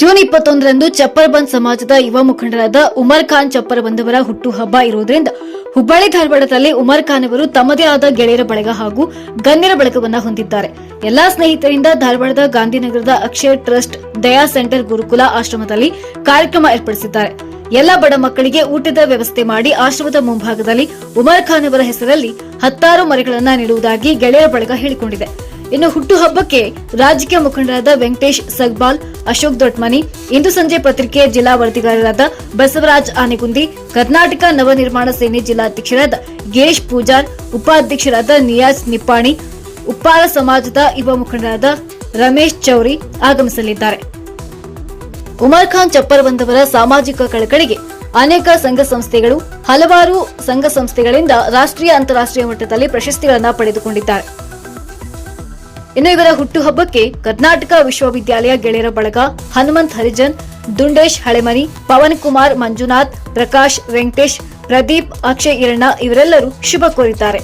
June ಇಪ್ಪತ್ತೊಂದರಂದು ಚಪ್ಪರ್ ಬಂದ್ ಸಮಾಜದ ಯುವ ಮುಖಂಡರಾದ ಉಮರ್ ಖಾನ್ ಚಪ್ಪರ್ ಬಂದವರ ಹುಟ್ಟುಹಬ್ಬ ಇರುವುದರಿಂದ ಹುಬ್ಬಳ್ಳಿ ಧಾರವಾಡದಲ್ಲಿ ಉಮರ್ ಖಾನ್ ಅವರು ತಮ್ಮದೇ ಆದ ಗೆಳೆಯರ ಬಳಗ ಹಾಗೂ ಗಣ್ಯರ ಬಳಗವನ್ನು ಹೊಂದಿದ್ದಾರೆ. ಎಲ್ಲಾ ಸ್ನೇಹಿತರಿಂದ ಧಾರವಾಡದ ಗಾಂಧಿನಗರದ ಅಕ್ಷಯ ಟ್ರಸ್ಟ್ ದಯಾ ಸೆಂಟರ್ ಗುರುಕುಲ ಆಶ್ರಮದಲ್ಲಿ ಕಾರ್ಯಕ್ರಮ ಏರ್ಪಡಿಸಿದ್ದಾರೆ. ಎಲ್ಲ ಬಡ ಮಕ್ಕಳಿಗೆ ಊಟದ ವ್ಯವಸ್ಥೆ ಮಾಡಿ ಆಶ್ರಮದ ಮುಂಭಾಗದಲ್ಲಿ ಉಮರ್ ಖಾನ್ ಅವರ ಹೆಸರಲ್ಲಿ ಹತ್ತಾರು ಮರಿಗಳನ್ನು ನೀಡುವುದಾಗಿ ಗೆಳೆಯರ ಬಳಗ ಹೇಳಿಕೊಂಡಿದೆ. ಇನ್ನು ಹುಟ್ಟುಹಬ್ಬಕ್ಕೆ ರಾಜಕೀಯ ಮುಖಂಡರಾದ ವೆಂಕಟೇಶ್ ಸಗ್ಬಾಲ್, ಅಶೋಕ್ ದೊಡ್ಮನಿ, ಇಂದು ಸಂಜೆ ಪತ್ರಿಕೆ ಜಿಲ್ಲಾ ವರದಿಗಾರರಾದ ಬಸವರಾಜ್ ಆನೆಗುಂದಿ, ಕರ್ನಾಟಕ ನವನಿರ್ಮಾಣ ಸೇನೆ ಜಿಲ್ಲಾಧ್ಯಕ್ಷರಾದ ಗೇಶ್ ಪೂಜಾರ್, ಉಪಾಧ್ಯಕ್ಷರಾದ ನಿಯಾಜ್ ನಿಪ್ಪಾಣಿ, ಉಪ್ಪಾರ ಸಮಾಜದ ಯುವ ಮುಖಂಡರಾದ ರಮೇಶ್ ಚೌರಿ ಆಗಮಿಸಲಿದ್ದಾರೆ. ಉಮರ್ ಖಾನ್ ಚಪ್ಪರ್ ಬಂದವರ ಸಾಮಾಜಿಕ ಕಳಕಳಿಗೆ ಅನೇಕ ಸಂಘ ಸಂಸ್ಥೆಗಳು, ಹಲವಾರು ಸಂಘ ಸಂಸ್ಥೆಗಳಿಂದ ರಾಷ್ಟ್ರೀಯ ಅಂತಾರಾಷ್ಟ್ರೀಯ ಮಟ್ಟದಲ್ಲಿ ಪ್ರಶಸ್ತಿಗಳನ್ನು ಪಡೆದುಕೊಂಡಿದ್ದಾರೆ. ಇನ್ನು ಇವರ ಹುಟ್ಟುಹಬ್ಬಕ್ಕೆ ಕರ್ನಾಟಕ ವಿಶ್ವವಿದ್ಯಾಲಯ ಗೆಳೆಯರ ಬಳಗ ಹನುಮಂತ್ ಹರಿಜನ್, ದುಂಡೇಶ್ ಹಳೆಮನಿ, ಪವನ್ ಕುಮಾರ್ ಮಂಜುನಾಥ್, ಪ್ರಕಾಶ್ ವೆಂಕಟೇಶ್, ಪ್ರದೀಪ್ ಅಕ್ಷಯ್ ಇರಣ್ಣ ಇವರೆಲ್ಲರೂ ಶುಭ ಕೋರಿದ್ದಾರೆ.